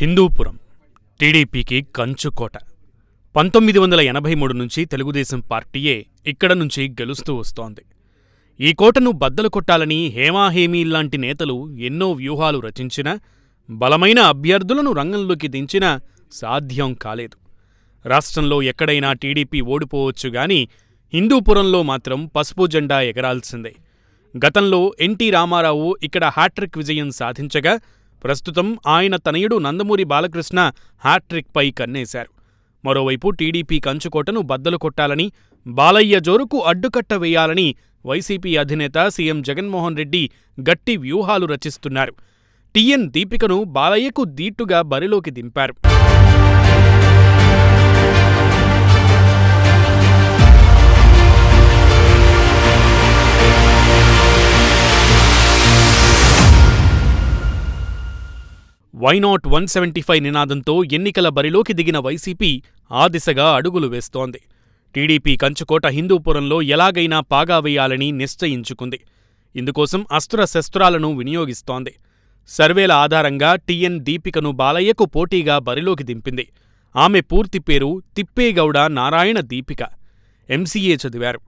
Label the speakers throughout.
Speaker 1: హిందూపురం టీడీపీకి కంచుకోట పంతొమ్మిది వందల ఎనభై మూడు నుంచి తెలుగుదేశం పార్టీయే ఇక్కడ నుంచి గెలుస్తూ వస్తోంది. ఈ కోటను బద్దలు కొట్టాలని హేమాహేమీ లాంటి నేతలు ఎన్నో వ్యూహాలు రచించినా బలమైన అభ్యర్థులను రంగంలోకి దించినా సాధ్యం కాలేదు. రాష్ట్రంలో ఎక్కడైనా టీడీపీ ఓడిపోవచ్చు గాని హిందూపురంలో మాత్రం పసుపు జెండా ఎగరాల్సిందే. గతంలో ఎన్టీ రామారావు ఇక్కడ హ్యాట్రిక్ విజయం సాధించగా ప్రస్తుతం ఆయన తనయుడు నందమూరి బాలకృష్ణ హ్యాట్రిక్పై కన్నేశారు. మరోవైపు టీడీపీ కంచుకోటను బద్దలు కొట్టాలని బాలయ్య జోరుకు అడ్డుకట్ట వేయాలని వైసీపీ అధినేత సీఎం జగన్మోహన్ రెడ్డి గట్టి వ్యూహాలు రచిస్తున్నారు. టీఎన్ దీపికను బాలయ్యకు దీటుగా బరిలోకి దింపారు. వైనాట్ వన్ సెవెంటీ ఫైవ్ నినాదంతో ఎన్నికల బరిలోకి దిగిన వైసీపీ ఆ దిశగా అడుగులు వేస్తోంది. టీడీపీ కంచుకోట హిందూపురంలో ఎలాగైనా పాగా వేయాలని నిశ్చయించుకుంది. ఇందుకోసం అస్త్ర శస్త్రాలను వినియోగిస్తోంది. సర్వేల ఆధారంగా టీఎన్ దీపికను బాలయ్యకు పోటీగా బరిలోకి దింపింది. ఆమె పూర్తి పేరు తిప్పేగౌడ నారాయణ దీపిక. ఎంసీఏ చదివారు.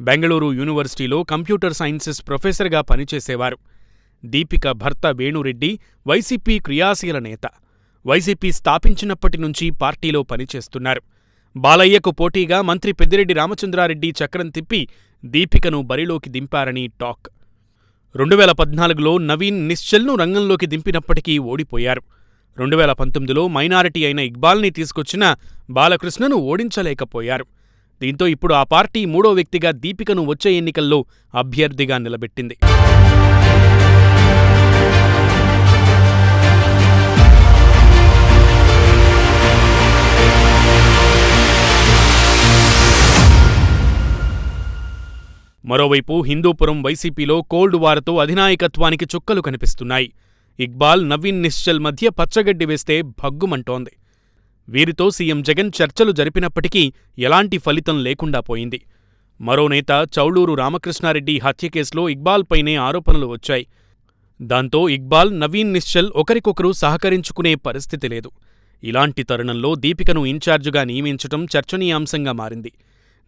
Speaker 1: బెంగళూరు యూనివర్సిటీలో కంప్యూటర్ సైన్సెస్ ప్రొఫెసర్గా పనిచేసేవారు. దీపిక భర్త వేణురెడ్డి వైసీపీ క్రియాశీల నేత. వైసీపీ స్థాపించినప్పటి నుంచి పార్టీలో పనిచేస్తున్నారు. బాలయ్యకు పోటీగా మంత్రి పెద్దిరెడ్డి రామచంద్రారెడ్డి చక్రం తిప్పి దీపికను బరిలోకి దింపారని టాక్. రెండు వేల పద్నాలుగులో నవీన్ నిశ్చల్ను రంగంలోకి దింపినప్పటికీ ఓడిపోయారు. రెండు వేల పంతొమ్మిదిలో మైనారిటీ అయిన ఇక్బాల్ని తీసుకొచ్చిన బాలకృష్ణను ఓడించలేకపోయారు. దీంతో ఇప్పుడు ఆ పార్టీ మూడో వ్యక్తిగా దీపికను వచ్చే ఎన్నికల్లో అభ్యర్థిగా నిలబెట్టింది. మరోవైపు హిందూపురం వైసీపీలో కోల్డ్ వార్తో అధినాయకత్వానికి చుక్కలు కనిపిస్తున్నాయి. ఇక్బాల్ నవీన్ నిశ్చల్ మధ్య పచ్చగడ్డి వేస్తే భగ్గుమంటోంది. వీరితో సీఎం జగన్ చర్చలు జరిపినప్పటికీ ఎలాంటి ఫలితం లేకుండా పోయింది. మరో నేత చౌళూరు రామకృష్ణారెడ్డి హత్య కేసులో ఇక్బాల్పైనే ఆరోపణలు వచ్చాయి. దాంతో ఇక్బాల్ నవీన్ నిశ్చల్ ఒకరికొకరు సహకరించుకునే పరిస్థితి లేదు. ఇలాంటి తరుణంలో దీపికను ఇన్ఛార్జుగా నియమించటం చర్చనీయాంశంగా మారింది.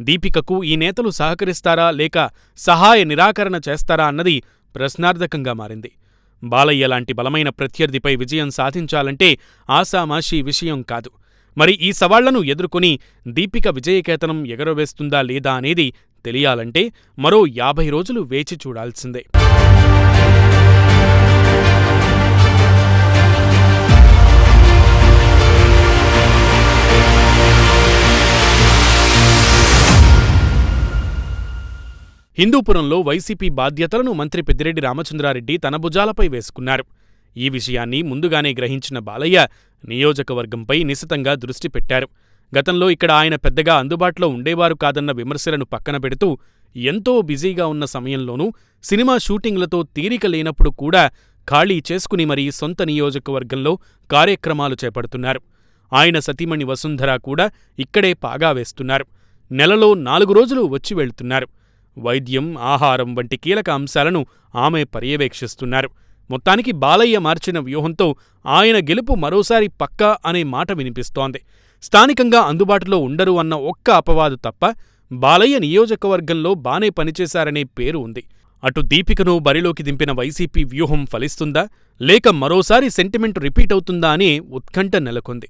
Speaker 1: దీపికకు ఈ నేతలు సహకరిస్తారా లేక సహాయ నిరాకరణ చేస్తారా అన్నది ప్రశ్నార్థకంగా మారింది. బాలయ్య లాంటి బలమైన ప్రత్యర్థిపై విజయం సాధించాలంటే ఆశామాషీ విషయం కాదు. మరి ఈ సవాళ్ళను ఎదుర్కొని దీపిక విజయకేతనం ఎగరవేస్తుందా లేదా అనేది తెలియాలంటే మరో యాభై రోజులు వేచి చూడాల్సిందే. హిందూపురంలో వైసీపీ బాధ్యతలను మంత్రి పెద్దిరెడ్డి రామచంద్రారెడ్డి తన భుజాలపై వేసుకున్నారు. ఈ విషయాన్ని ముందుగానే గ్రహించిన బాలయ్య నియోజకవర్గంపై నిశితంగా దృష్టి పెట్టారు. గతంలో ఇక్కడ ఆయన పెద్దగా అందుబాటులో ఉండేవారు కాదన్న విమర్శలను పక్కన పెడుతూ ఎంతో బిజీగా ఉన్న సమయంలోనూ సినిమా షూటింగ్లతో తీరిక లేనప్పుడు కూడా ఖాళీ చేసుకుని మరీ సొంత నియోజకవర్గంలో కార్యక్రమాలు చేపడుతున్నారు. ఆయన సతీమణి వసుంధర కూడా ఇక్కడే పాగా వేస్తున్నారు. నెలలో నాలుగు రోజులు వచ్చి వెళ్తున్నారు. వైద్యం ఆహారం వంటి కీలక అంశాలను ఆమె పర్యవేక్షిస్తున్నారు. మొత్తానికి బాలయ్య మార్చిన వ్యూహంతో ఆయన గెలుపు మరోసారి పక్కా అనే మాట వినిపిస్తోంది. స్థానికంగా అందుబాటులో ఉండరు అన్న ఒక్క అపవాదు తప్ప బాలయ్య నియోజకవర్గంలో బానే పనిచేశారనే పేరు ఉంది. అటు దీపికను బరిలోకి దింపిన వైసీపీ వ్యూహం ఫలిస్తుందా లేక మరోసారి సెంటిమెంట్ రిపీట్ అవుతుందా అనే ఉత్కంఠ నెలకొంది.